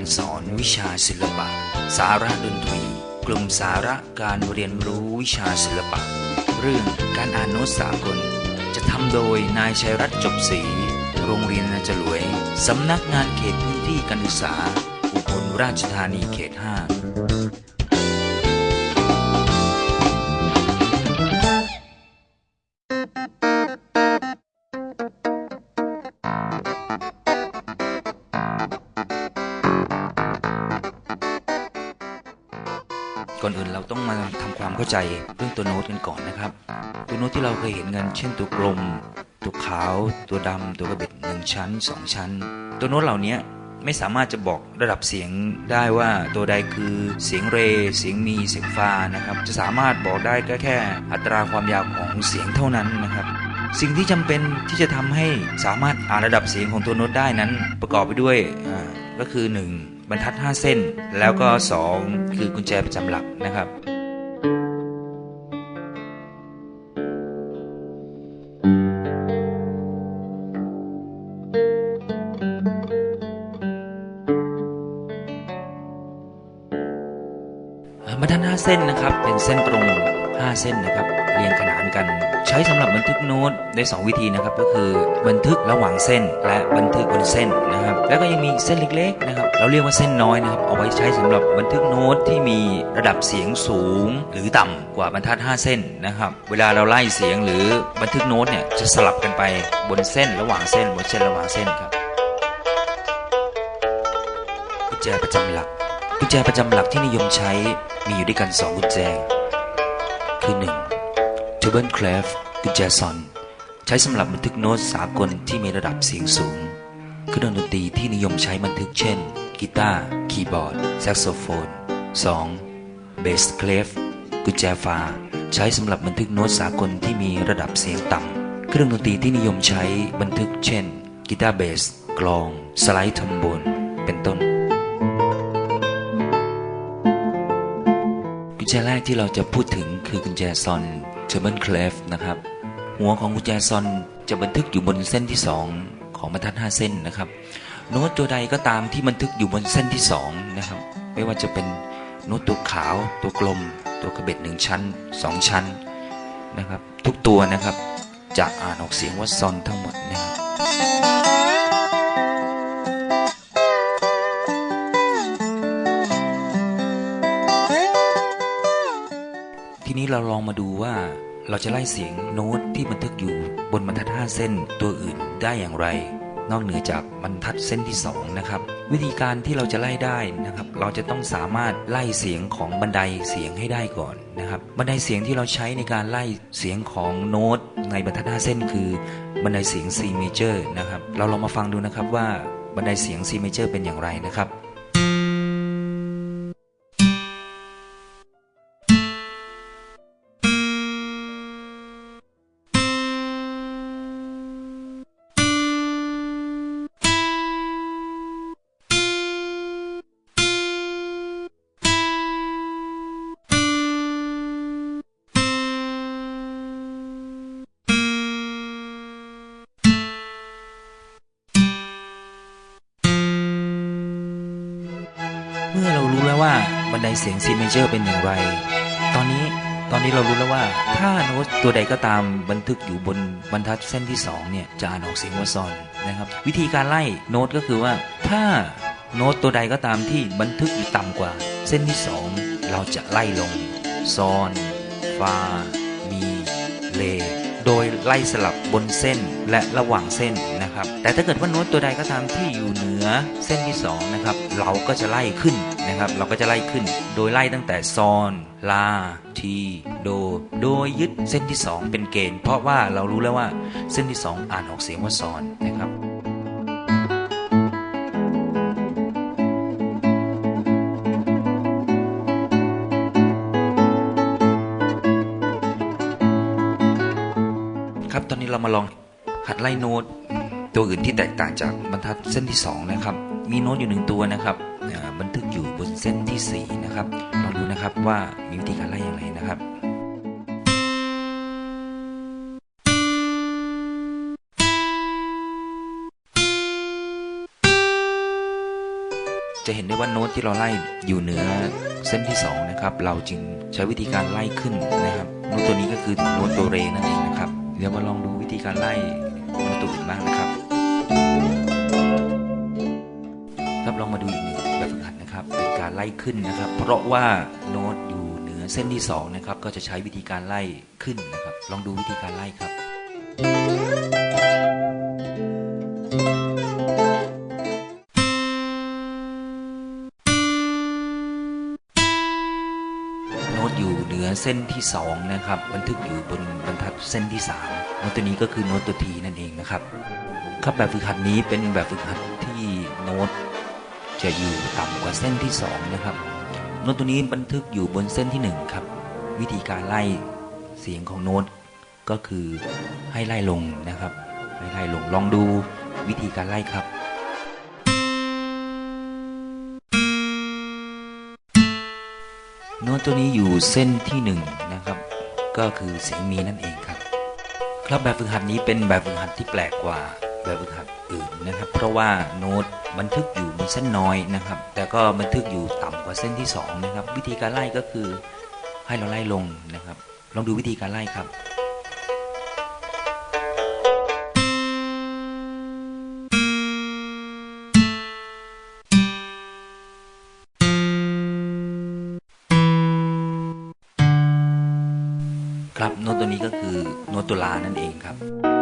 การสอนวิชาศิลปะ สาระดนตรี กลุ่มสาระการเรียนรู้วิชาศิลปะ เรื่องการอ่านโน้ตสากล จะทำโดยนายชัยรัตน์จบศรีโรงเรียนนาจรวย สำนักงานเขตพื้นที่การศึกษา อุบลราชธานีเขต 5 เข้าใจเรื่องตัวโน้ตกันก่อนนะครับ ตัวโน้ตที่เราเคยเห็นกันเช่นตัวกลม ตัวขาว ตัวดำตัวกระเบ็ดหนึ่งชั้นสองชั้น ตัวโน้ตเหล่านี้ไม่สามารถจะบอกระดับเสียงได้ว่าตัวใดคือเสียงเร เสียงมี เสียงฟานะครับ จะสามารถบอกได้ก็แค่ อัตราความยาวของเสียงเท่านั้นนะครับ สิ่งที่จำเป็นที่จะทำให้สามารถอ่านระดับเสียงของตัวโน้ตได้นั้น ประกอบไปด้วยก็คือ 1 บรรทัด 5 เส้น แล้วก็ 2 คือกุญแจประจำหลักนะครับ บรรทัด5เส้นนะครับ เป็นเส้นตรง 5 เส้นนะครับ เรียงขนานกัน ใช้สำหรับบันทึกโน้ตได้ 2 วิธีนะครับ ก็คือบันทึกระหว่างเส้น และบันทึกบนเส้นนะครับ แล้วก็ยังมีเส้นเล็กๆนะครับ เราเรียกว่าเส้นน้อยนะครับ เอาไว้ใช้สำหรับบันทึกโน้ตที่มีระดับเสียงสูง หรือต่ำกว่าบรรทัด 5 เส้นนะครับ เวลาเราไล่เสียงหรือบันทึกโน้ตเนี่ยจะสลับกันไปบนเส้นระหว่างเส้นบนเส้นระหว่างเส้นครับกุญแจประจำหลัก กุญแจประจำหลักที่นิยมใช้มีอยู่ด้วยกัน2กุญแจ คือ 1. t u b e n c l a v e กุญแจซอน ใช้สำหรับบันทึกโน้ตสากลที่มีระดับเสียงสูงเครื่องดนตรีที่นิยมใช้บันทึกเช่น กีตาร์ คีย์บอร์ด แซกโซโฟน 2. b a s s c l a v e กุญแจฟาใช้สำหรับบันทึกโน้ตสากลที่มีระดับเสียงต่ำ เครื่องดนตรีที่นิยมใช้บันทึกเช่น กีตาร์เบส กลอง สไลด์ทอมโบน เป็นต้น ญแจแรกที่เราจะพูดถึงคือกุญแจซอนเทอร์เบิลเคลฟนะครับ หัวของกุญแจซอนจะบันทึกอยู่บนเส้นที่ 2 ของบรรทัด 5 เส้นนะครับ โน้ตตัวใดก็ตามที่บันทึกอยู่บนเส้นที่ 2 นะครับ ไม่ว่าจะเป็นโน้ตตัวขาว ตัวกลม ตัวกระเบ็ดหนึ่งชั้น 2 ชั้นนะครับ ทุกตัวนะครับจะอ่านออกเสียงว่าซอนทั้งหมดนะครับ เราลองมาดูว่าเราจะไล่เสียงโน้ตที่บันทึกอยู่บนบรรทัด 5 เส้นตัวอื่นได้อย่างไร นอกเหนือจากบรรทัดเส้นที่ 2 นะครับ วิธีการที่เราจะไล่ได้นะครับ เราจะต้องสามารถไล่เสียงของบันไดเสียงให้ได้ก่อนนะครับ บันไดเสียงที่เราใช้ในการไล่เสียงของโน้ตในบรรทัด 5 เส้น คือบันไดเสียง C major นะครับ เราลองมาฟังดูนะครับว่าบันไดเสียง C major เป็นอย่างไรนะครับ แล้วว่าบันไดเสียง C major เป็นอย่างไร ตอนนี้ตอนนี้เรารู้แล้วว่า ถ้าโน้ตตัวใดก็ตามบันทึกอยู่บนบรรทัดเส้นที่ 2 เนี่ย จะอ่านออกเสียงว่าซอนนะครับ วิธีการไล่โน้ตก็คือว่า ถ้าโน้ตตัวใดก็ตามที่บันทึกอยู่ต่ำกว่า เส้นที่ 2 เราจะไล่ลงซอนฟามีเลโดยไล่สลับบนเส้นและระหว่างเส้นนะครับ แต่ถ้าเกิดว่าโน้ตตัวใดก็ตามที่อยู่เหนือเส้นที่2นะครับเราก็จะไล่ขึ้น นะครับ เราก็จะไล่ขึ้น โดยไล่ตั้งแต่ซอน ลา ที โด โดยยึดเส้นที่ 2 เป็นเกณฑ์ เพราะว่าเรารู้แล้วว่าเส้นที่ 2 อ่านออกเสียงว่าซอนนะครับครับตอนนี้เรามาลองหัดไล่โน้ตตัวอื่นที่แตกต่างจากบรรทัดเส้นที่ 2 นะครับ มีโน้ตอยู่หนึ่งตัวนะครับบันทึก บนเส้นที่ 4 นะครับลองดูนะครับว่ามีวิธีการไล่อย่างไรนะครับจะเห็นได้ว่าโน้ตที่เราไล่อยู่เหนือเส้นที่สองนะครับ เราจึงใช้วิธีการไล่ขึ้นนะครับโน้ตตัวนี้ก็คือโน้ตตัวเรนั่นเองนะครับเดี๋ยวมาลองดูวิธีการไล่โน้ตตัวอื่นบ้างนะครับ ครับลองมาดูอีกหนึ่ง นะครับ เป็นการไล่ขึ้นนะครับ เพราะว่าโน้ตอยู่เหนือเส้นที่สองนะครับก็จะใช้วิธีการไล่ขึ้นนะครับ ลองดูวิธีการไล่ครับ โน้ตอยู่เหนือเส้นที่สองนะครับ บันทึกอยู่บนบรรทัดเส้นที่สามโน้ตตัวนี้ก็คือโน้ตตัวทีนั่นเองนะครับครับแบบฝึกหัดนี้เป็นแบบฝึกหัดที่โน้ต จะอยู่ต่ำกว่าเส้นที่สองนะครับโน้ตตัวนี้บันทึกอยู่บนเส้นที่หนึ่งครับ วิธีการไล่เสียงของโน้ตก็คือให้ไล่ลงนะครับให้ไล่ลงลองดูวิธีการไล่ครับโน้ตตัวนี้อยู่เส้นที่หนึ่งนะครับ ก็คือเสียงมีนั่นเองครับ ครับแบบฝึกหัดนี้เป็นแบบฝึกหัดที่แปลกกว่า แบบฝึกหัดอื่นนะครับ เพราะว่าโน้ตบันทึกอยู่บนเส้นน้อยนะครับ แต่ก็บันทึกอยู่ต่ำกว่าเส้นที่สองนะครับ วิธีการไล่ก็คือให้เราไล่ลงนะครับ ลองดูวิธีการไล่ครับครับโน้ตตัวนี้ก็คือโน้ตตัวลานั่นเองครับ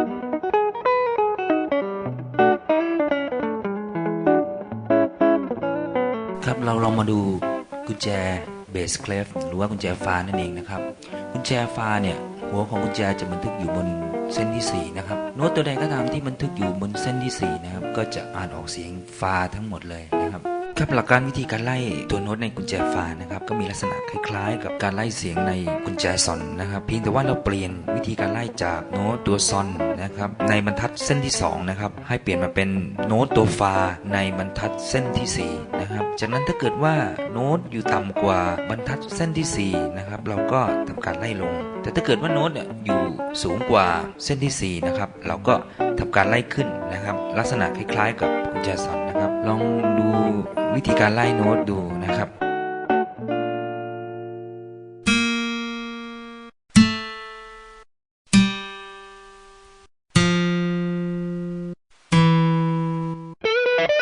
ครับเราลองมาดูกุญแจเบสเคลฟหรือว่ากุญแจฟ้านั่นเองนะครับ กุญแจฟ้าเนี่ยหัวของกุญแจจะบันทึกอยู่บนเส้นที่ 4 นะครับ โน้ตตัวใดก็ตามที่บันทึกอยู่บนเส้นที่ 4 นะครับ ก็จะอ่านออกเสียงฟ้าทั้งหมดเลยนะครับ ครับหลักการวิธีการไล่ตัวโน้ตในกุญแจฟ้านะครับก็มีลักษณะคล้ายๆ กับการไล่เสียงในกุญแจซอนนะครับเพียงแต่ว่าเราเปลี่ยนวิธีการไล่จากโน้ตตัวซอนนะครับในบรรทัดเส้นที่2นะครับให้เปลี่ยนมาเป็นโน้ตตัวฟาในบรรทัดเส้นที่สี่นะครับจากนั้นถ้าเกิดว่าโน้ตอยู่ต่ำกว่าบรรทัดเส้นที่สี่นะครับเราก็ทำการไล่ลง แต่ถ้าเกิดว่าโน้ตเนี่ยอยู่สูงกว่าเส้นที่สี่นะครับ เราก็ทำการไล่ขึ้นนะครับ ลักษณะคล้ายๆ กับกุญแจซอนนะครับ ลองดูวิธีการไล่โน้ตดูนะครับ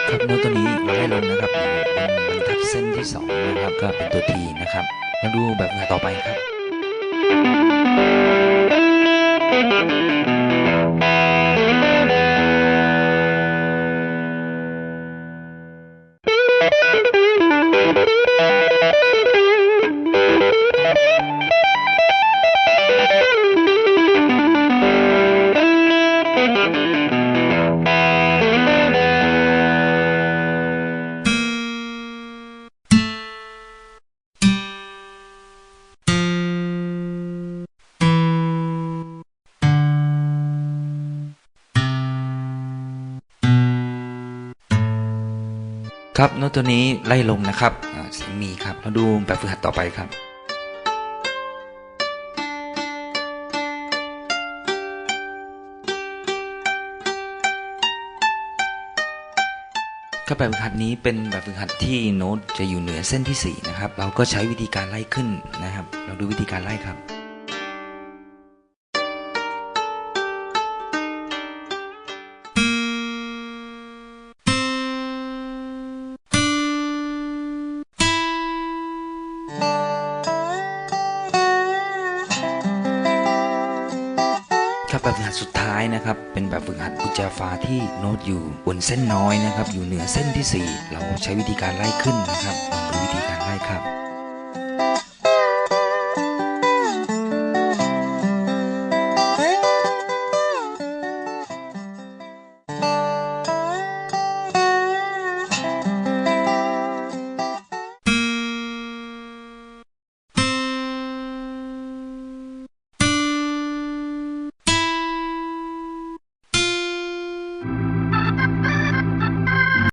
ครับโน้ตตัวนี้เราไล่ลงนะครับอยู่บนบรรทัดเส้นที่สองนะครับ ก็เป็นตัวทีนะครับ มาดูแบบงานต่อไปครับ ครับโน้ตตัวนี้ไล่ลงนะครับเสียงมีครับเราดูแบบฝึกหัดต่อไปครับก็แบบฝึกหัดนี้เป็นแบบฝึกหัดที่โน้ตจะอยู่เหนือเส้นที่ 4 นะครับ เราก็ใช้วิธีการไล่ขึ้นนะครับ เราดูวิธีการไล่ครับ ถ้าแบบฝึกหัดสุดท้ายนะครับ เป็นแบบฝึกหัดกุญแจฟ้าที่โน้ตอยู่บนเส้นน้อยนะครับ อยู่เหนือเส้นที่ 4 เราใช้วิธีการไล่ขึ้นนะครับลองดูวิธีการไล่ครับ